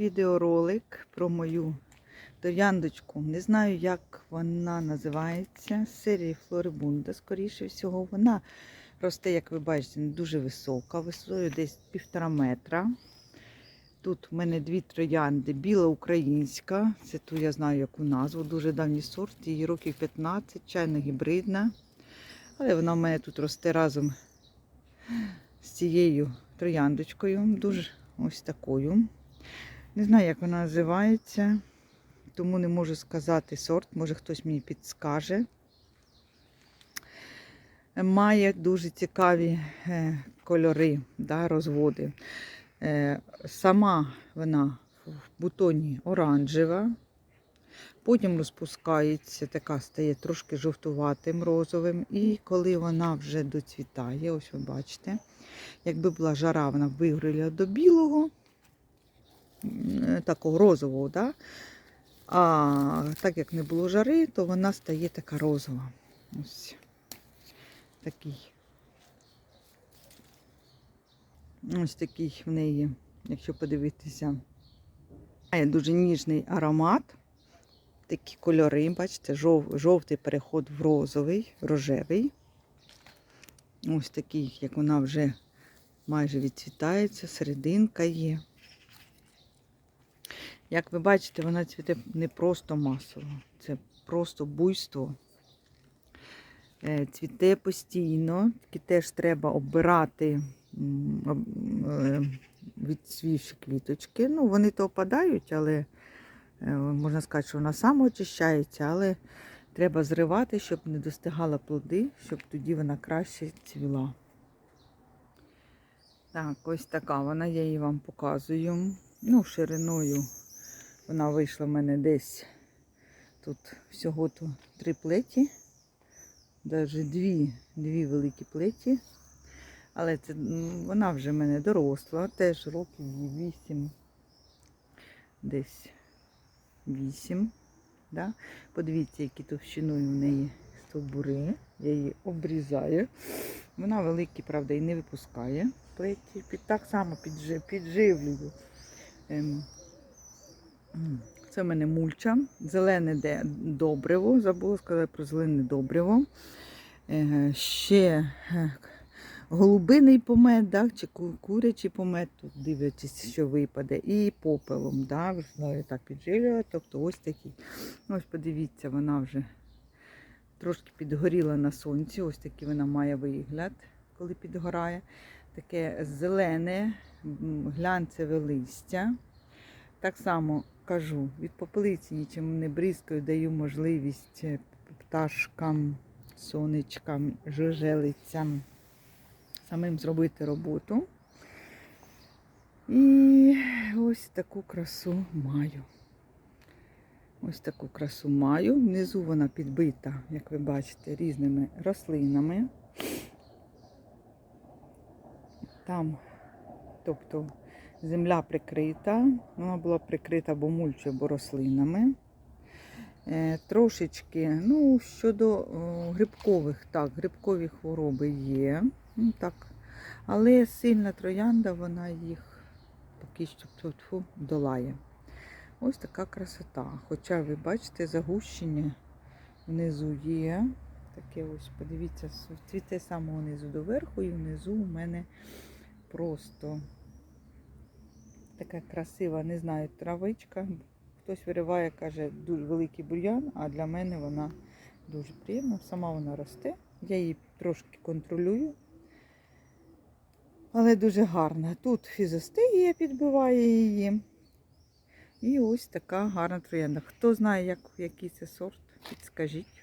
відеоролик про мою трояндочку. Не знаю, як вона називається. З серії Флорибунда, скоріше всього. Вона росте, як ви бачите, не дуже висока, висотою десь півтора метра. Тут в мене дві троянди, біла українська. Це ту я знаю яку назву. Дуже давній сорт, її років 15, чайно гібридна. Але вона в мене тут росте разом з цією трояндочкою. Дуже ось такою. Не знаю, як вона називається, тому не можу сказати сорт, може хтось мені підскаже. Має дуже цікаві е, кольори, да, розводи. Е, Сама вона в бутоні оранжева, потім розпускається, така стає трошки жовтуватим розовим. І коли вона вже доцвітає, ось ви бачите, якби була жара, вона вигріла до білого, такого розового, да? а так як не було жари, то вона стає така розова. Ось такий. Ось такий в неї, якщо подивитися, має дуже ніжний аромат. Такі кольори, бачите, жов, жовтий переход в розовий, рожевий. Ось такий, як вона вже майже відцвітається, серединка є. Як ви бачите, вона цвіте не просто масово, це просто буйство. Е, Цвіте постійно, тільки теж треба обирати м, об- е, відцвівші квіточки. Ну, вони то опадають, але е, можна сказати, що вона сама очищається, але треба зривати, щоб не достигала плоди, щоб тоді вона краще цвіла. Так, ось така вона, я її вам показую. Ну, шириною вона вийшла в мене десь тут всього то три плеті. Навіть дві, дві великі плеті. Але це, вона вже в мене доросла, теж років їй вісім. Десь вісім. Да? Подивіться, які товщиною в неї стовбури. Я її обрізаю. Вона великі, правда, і не випускає плеті. Так само піджи, підживлюю. Це в мене мульча. Зелене де добриво. Забула сказати про зелене добриво. Ще голубиний помет, да, чи ку- курячий помет, тут дивлячись, що випаде, і попелом. Да, весною так підживлювати. Тобто ось такий. Ось подивіться, вона вже трошки підгоріла на сонці. Ось такий вона має вигляд, коли підгорає. Таке зелене, глянцеве листя. Так само кажу, від попелиці нічим не бризкаю, даю можливість е, пташкам, сонечкам, жужелицям самим зробити роботу. І ось таку красу маю. Ось таку красу маю. Внизу вона підбита, як ви бачите, різними рослинами. Там, тобто, земля прикрита. Вона була прикрита або мульчою, або рослинами. Е, Трошечки, ну, щодо грибкових, так, грибкові хвороби є. Ну, так. Але сильна троянда, вона їх поки що тьфу-тьфу, долає. Ось така красота. Хоча ви бачите, загущення внизу є. Таке ось, подивіться, цвіте з самого до верху, і внизу у мене просто така красива, не знаю, травичка. Хтось вириває, каже, дуже великий бур'ян, а для мене вона дуже приємна. Сама вона росте. Я її трошки контролюю. Але дуже гарна. Тут фізостегія підбиває її. І ось така гарна троянда. Хто знає, як, який це сорт, підскажіть.